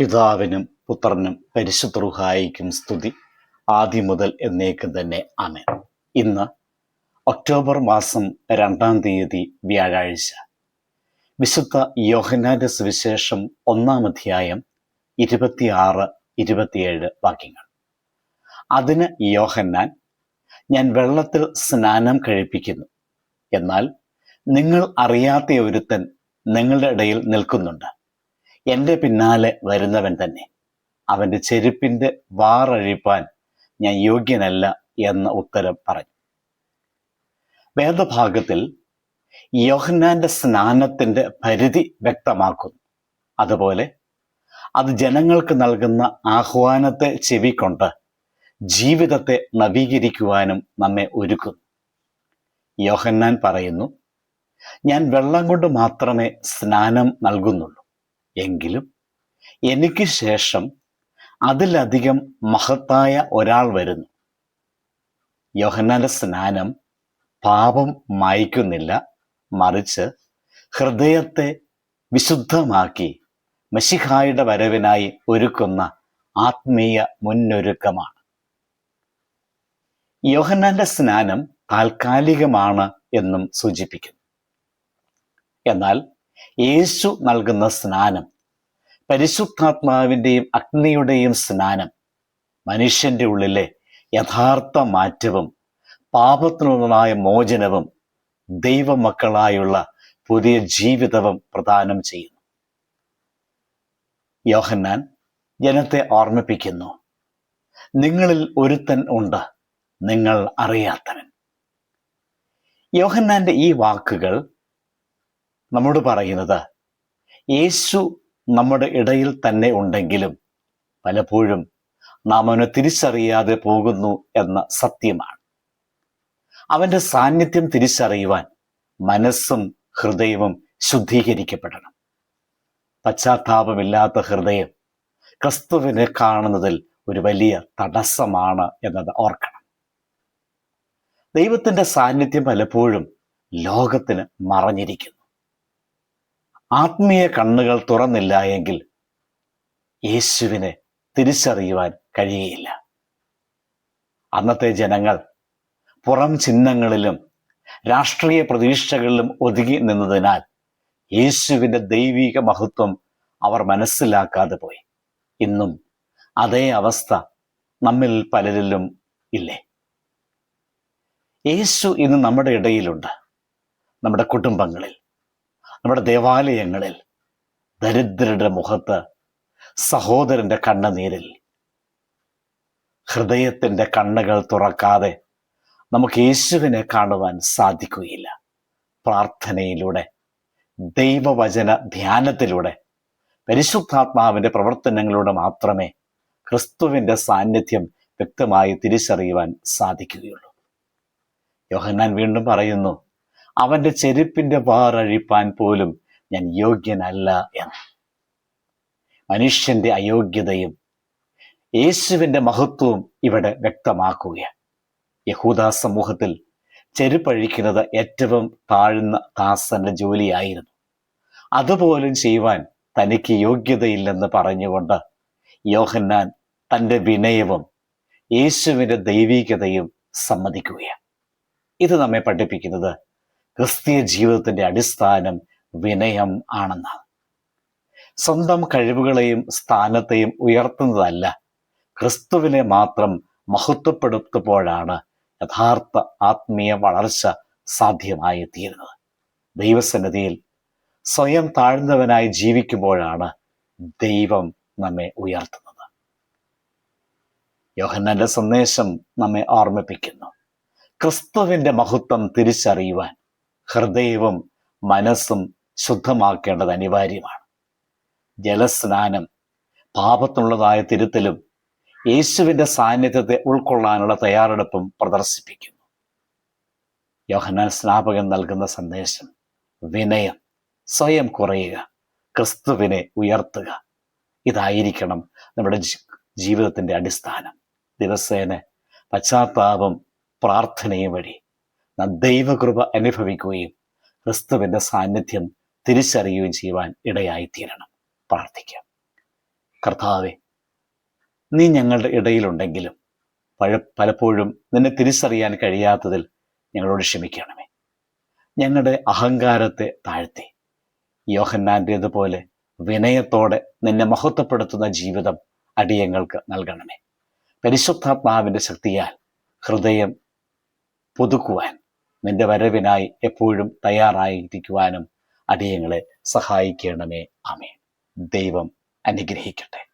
പിതാവിനും പുത്രനും പരിശുദ്ധ റുഹായിക്കും സ്തുതി. ആദ്യം മുതൽ എന്നേക്കും തന്നെ ആമേൻ. ഇന്ന് ഒക്ടോബർ മാസം രണ്ടാം തീയതി വ്യാഴാഴ്ച. വിശുദ്ധ യോഹന്നാന്റെ സുവിശേഷം ഒന്നാം അധ്യായം ഇരുപത്തിയാറ് ഇരുപത്തിയേഴ് വാക്യങ്ങൾ. അതിന് യോഹന്നാൻ ഞാൻ വെള്ളത്തിൽ സ്നാനം കഴിപ്പിക്കുന്നു. എന്നാൽ നിങ്ങൾ അറിയാത്ത ഒരുത്തൻ നിങ്ങളുടെ ഇടയിൽ നിൽക്കുന്നുണ്ട്. എന്റെ പിന്നാലെ വരുന്നവൻ തന്നെ. അവന്റെ ചെരുപ്പിന്റെ വാറഴിപ്പാൻ ഞാൻ യോഗ്യനല്ല എന്ന ഉത്തരം പറഞ്ഞു. വേദഭാഗത്തിൽ യോഹന്നാന്റെ സ്നാനത്തിന്റെ പരിധി വ്യക്തമാക്കുന്നു. അതുപോലെ അത് ജനങ്ങൾക്ക് നൽകുന്ന ആഹ്വാനത്തെ ചെവിക്കൊണ്ട് ജീവിതത്തെ നവീകരിക്കുവാനും നമ്മെ ഒരുക്കുന്നു. യോഹന്നാൻ പറയുന്നു ഞാൻ വെള്ളം കൊണ്ട് മാത്രമേ സ്നാനം നൽകുന്നുള്ളൂ. എങ്കിലും എനിക്ക് ശേഷം അതിലധികം മഹത്തായ ഒരാൾ വരുന്നു. യോഹന്നാന്റെ സ്നാനം പാപം മായ്ക്കുന്നില്ല. മറിച്ച് ഹൃദയത്തെ വിശുദ്ധമാക്കി മഷിഹായുടെ വരവിനായി ഒരുക്കുന്ന ആത്മീയ മുന്നൊരുക്കമാണ്. യോഹന്നാന്റെ സ്നാനം താൽക്കാലികമാണ് എന്നും സൂചിപ്പിക്കുന്നു. എന്നാൽ യേശു നൽകുന്ന സ്നാനം പരിശുദ്ധാത്മാവിന്റെയും അഗ്നിയുടെയും സ്നാനം മനുഷ്യന്റെ ഉള്ളിലെ യഥാർത്ഥ മാറ്റവും പാപത്തിനുള്ളതായ മോചനവും ദൈവമക്കളായുള്ള പുതിയ ജീവിതവും പ്രദാനം ചെയ്യുന്നു. യോഹന്നാൻ ജനത്തെ ഓർമ്മിപ്പിക്കുന്നു നിങ്ങളിൽ ഒരുത്തൻ ഉണ്ട് നിങ്ങൾ അറിയാത്തവൻ. യോഹന്നാന്റെ ഈ വാക്കുകൾ നമ്മോട് പറയുന്നത് യേശു നമ്മുടെ ഇടയിൽ തന്നെ ഉണ്ടെങ്കിലും പലപ്പോഴും നാം അവനെ തിരിച്ചറിയാതെ പോകുന്നു എന്ന സത്യമാണ്. അവന്റെ സാന്നിധ്യം തിരിച്ചറിയുവാൻ മനസ്സും ഹൃദയവും ശുദ്ധീകരിക്കപ്പെടണം. പശ്ചാത്താപമില്ലാത്ത ഹൃദയം ക്രിസ്തുവിനെ കാണുന്നതിൽ ഒരു വലിയ തടസ്സമാണ് എന്നത് ഓർക്കണം. ദൈവത്തിന്റെ സാന്നിധ്യം പലപ്പോഴും ലോകത്തിന് മറഞ്ഞിരിക്കുന്നു. ആത്മീയ കണ്ണുകൾ തുറന്നില്ല എങ്കിൽ യേശുവിനെ തിരിച്ചറിയുവാൻ കഴിയുകയില്ല. അന്നത്തെ ജനങ്ങൾ പുറം ചിഹ്നങ്ങളിലും രാഷ്ട്രീയ പ്രതീക്ഷകളിലും ഒതുങ്ങി നിന്നതിനാൽ യേശുവിന്റെ ദൈവിക മഹത്വം അവർ മനസ്സിലാക്കാതെ പോയി. ഇന്നും അതേ അവസ്ഥ നമ്മിൽ പലരിലും ഇല്ലേ? യേശു ഇന്ന് നമ്മുടെ ഇടയിലുണ്ട് നമ്മുടെ കുടുംബങ്ങളിൽ. നമ്മുടെ ദേവാലയങ്ങളിൽ ദരിദ്രരുടെ മുഖത്ത് സഹോദരന്റെ കണ്ണുനീരിൽ ഹൃദയത്തിന്റെ കണ്ണുകൾ തുറക്കാതെ നമുക്ക് യേശുവിനെ കാണുവാൻ സാധിക്കുകയില്ല. പ്രാർത്ഥനയിലൂടെ ദൈവവചന ധ്യാനത്തിലൂടെ പരിശുദ്ധാത്മാവിന്റെ പ്രവർത്തനങ്ങളിലൂടെ മാത്രമേ ക്രിസ്തുവിന്റെ സാന്നിധ്യം വ്യക്തമായി തിരിച്ചറിയുവാൻ സാധിക്കുകയുള്ളൂ. യോഹന്നാൻ വീണ്ടും പറയുന്നു അവന്റെ ചെരുപ്പിന്റെ വാറഴിപ്പാൻ പോലും ഞാൻ യോഗ്യനല്ല എന്ന്. മനുഷ്യന്റെ അയോഗ്യതയും യേശുവിന്റെ മഹത്വവും ഇവിടെ വ്യക്തമാക്കുകയാണ്. യഹൂദ സമൂഹത്തിൽ ചെരുപ്പഴിക്കുന്നത് ഏറ്റവും താഴ്ന്ന ദാസന്റെ ജോലിയായിരുന്നു. അതുപോലും ചെയ്യുവാൻ തനിക്ക് യോഗ്യതയില്ലെന്ന് പറഞ്ഞുകൊണ്ട് യോഹന്നാൻ തന്റെ വിനയവും യേശുവിന്റെ ദൈവികതയും സമ്മതിക്കുകയാണ്. ഇത് നമ്മെ പഠിപ്പിക്കുന്നത് ക്രിസ്തീയ ജീവിതത്തിന്റെ അടിസ്ഥാനം വിനയം ആണെന്നാണ്. സ്വന്തം കഴിവുകളെയും സ്ഥാനത്തെയും ഉയർത്തുന്നതല്ല ക്രിസ്തുവിനെ മാത്രം മഹത്വപ്പെടുത്തുമ്പോഴാണ് യഥാർത്ഥ ആത്മീയ വളർച്ച സാധ്യമായി തീരുന്നത് ദൈവസന്നിധിയിൽ സ്വയം താഴ്ന്നവനായി ജീവിക്കുമ്പോഴാണ് ദൈവം നമ്മെ ഉയർത്തുന്നത്. യോഹന്നന്റെ സന്ദേശം നമ്മെ ഓർമ്മിപ്പിക്കുന്നു. ക്രിസ്തുവിന്റെ മഹത്വം തിരിച്ചറിയുവാൻ ഹൃദയവും മനസ്സും ശുദ്ധമാക്കേണ്ടത് അനിവാര്യമാണ്. ജലസ്നാനം പാപത്തിനുള്ളതായ തിരുത്തലും യേശുവിന്റെ സാന്നിധ്യത്തെ ഉൾക്കൊള്ളാനുള്ള തയ്യാറെടുപ്പും പ്രദർശിപ്പിക്കുന്നു. യോഹന്നാൻ സ്നാപകൻ നൽകുന്ന സന്ദേശം വിനയം സ്വയം കുറയുക ക്രിസ്തുവിനെ ഉയർത്തുക. ഇതായിരിക്കണം നമ്മുടെ ജീവിതത്തിന്റെ അടിസ്ഥാനം. ദിവസേന പശ്ചാത്താപം പ്രാർത്ഥനയും വഴി നാം ദൈവകൃപ അനുഭവിക്കുകയും ക്രിസ്തുവിന്റെ സാന്നിധ്യം തിരിച്ചറിയുകയും ചെയ്യുവാൻ ഇടയായിത്തീരണം. പ്രാർത്ഥിക്കാം. കർത്താവെ നീ ഞങ്ങളുടെ ഇടയിലുണ്ടെങ്കിലും പഴ പലപ്പോഴും നിന്നെ തിരിച്ചറിയാൻ കഴിയാത്തതിൽ ഞങ്ങളോട് ക്ഷമിക്കണമേ. ഞങ്ങളുടെ അഹങ്കാരത്തെ താഴ്ത്തി. യോഹന്നാന്റേതുപോലെ വിനയത്തോടെ നിന്നെ മഹത്വപ്പെടുത്തുന്ന ജീവിതം അടിയങ്ങൾക്ക് നൽകണമേ. പരിശുദ്ധാത്മാവിന്റെ ശക്തിയാൽ ഹൃദയം പുതുക്കുവാൻ നിന്റെ വരവിനായി എപ്പോഴും തയ്യാറായിരിക്കുവാനും അടിയങ്ങളെ സഹായിക്കണമേ. ആമേ ദൈവം അനുഗ്രഹിക്കട്ടെ.